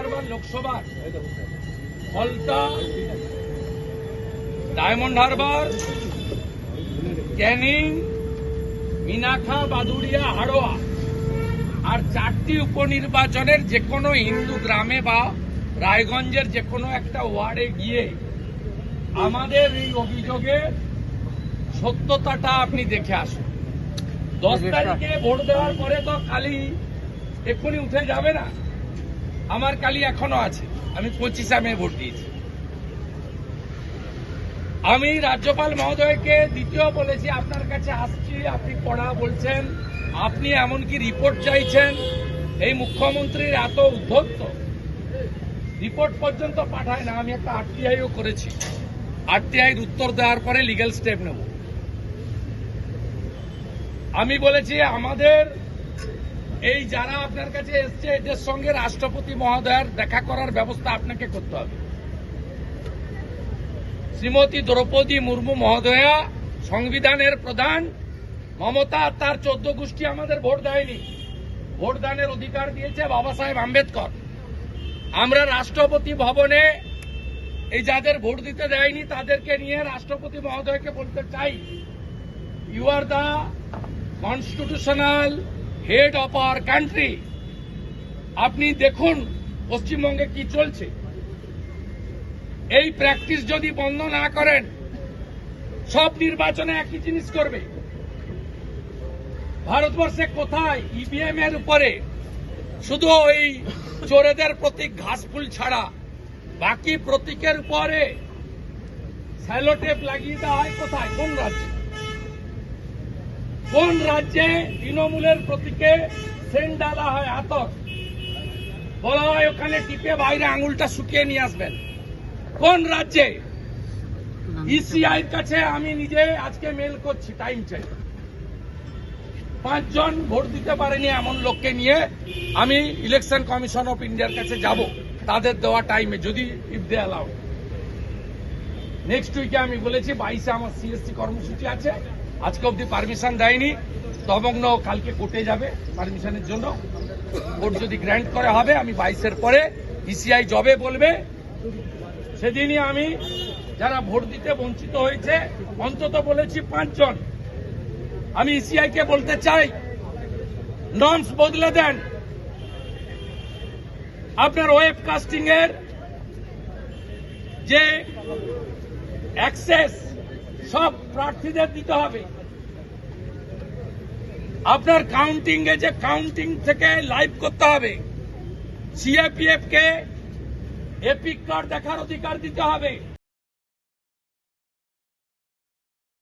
হারবার লোকসভার Falta Diamond Harbour Canning Minakha Baduria Haroa আর চারটি উপনির্বাচনের যে কোনো হিন্দু গ্রামে বা রায়গঞ্জের যে কোনো একটা ওয়ার্ডে গিয়ে আমাদের এই অভিযোগের সত্যতাটা আপনি দেখে আসুন। দশ তারিখে ভোট দেওয়ার পরে তো কালি এক্ষুনি উঠে যাবে না। আমার কালি এখনও আছে। আমি পঁচিশে মে ভোট দিয়েছি। আমি রাজ্যপাল মহোদয়কে দ্বিতীয় বলেছি, আপনার কাছে আসছি, আপনি পড়া বলছেন, আপনি এমনকি রিপোর্ট চাইছেন। এই মুখ্যমন্ত্রীর এত উদ্ধত্ত রিপোর্ট পর্যন্ত পাঠায় না, আমি একটা আরটিআইও করেছি। আরটিআইর উত্তর দেওয়ার পরে লিগ্যাল স্টেপ নেব। আমি বলেছি, আমাদের এই যারা আপনার কাছে এসছে, এদের সঙ্গে রাষ্ট্রপতি মহোদয়ের দেখা করার ব্যবস্থা আপনাকে করতে হবে। শ্রীমতী দ্রৌপদী মুর্মু মহোদয়া, সংবিধানের প্রধান। মমতা তার চোদ্দ গোষ্ঠী আমাদের ভোট দেয়নি। ভোট দানের অধিকার দিয়েছে বাবা সাহেব আম্বেদকর। আমরা রাষ্ট্রপতি ভবনে এই যাদের ভোট দিতে দেয়নি, তাদেরকে নিয়ে রাষ্ট্রপতি মহোদয়কে বলতে চাই। You are the constitutional head of our country আপনি দেখুন পশ্চিমবঙ্গে কি চলছে। এই প্র্যাকটিস যদি বন্ধ না করেন, সব নির্বাচনে একই জিনিস করবে। ভারতবর্ষে কোথায় ইভিএম এর উপরে শুধু ওই চোরেদের প্রতীক ঘাসফুল ছাড়া, বাকি প্রতীকের উপরে স্যালোটেপ লাগিয়ে দেওয়া হয় কোথায়? কোন রাজ্যে? কোন রাজ্যে তৃণমূলের প্রতীকে সেন্ট ডালা হয় আতর বলা হয় ওখানে টিপে বাইরে আঙুলটা শুকিয়ে নিয়ে আসবেন। কোন রাজ্যে? ইসিআই কাছে আমি নিজে আজকে মেল করছি টাইম চাই। পাঁচজন ভোট দিতে পারেনি এমন লোককে নিয়ে আমি ইলেকশন কমিশন অফ ইন্ডিয়ার কাছে যাব। তাদের দেওয়া টাইমে যদি ইফ দে অ্যালাউ নেক্সট উইকে আমি বলেছি, বাইশে আমার সিএসসি কর্মসূচি আছে। আজকে অব্দি পারমিশন দেয়নি। তমগ্ন কালকে কোর্টে যাবে পারমিশনের জন্য। কোর্ট যদি গ্র্যান্ট করে, হবে। আমি বাইশের পরে ইসিআই জবে বলবে। সেদিনই আমি যারা ভোট দিতে বঞ্চিত হয়েছে, অন্তত বলেছি পাঁচজন। আমি ইসিআই কে বলতে চাই নর্মস বদলে দেন। আপনার ওয়েব কাস্টিং এর যে অ্যাক্সেস সব প্রার্থীদের দিতে হবে। আপনার কাউন্টিং এ যে কাউন্টিং থেকে লাইভ করতে হবে। সিএপিএফ কে এপিক কার্ড দেখার অধিকার দিতে হবে।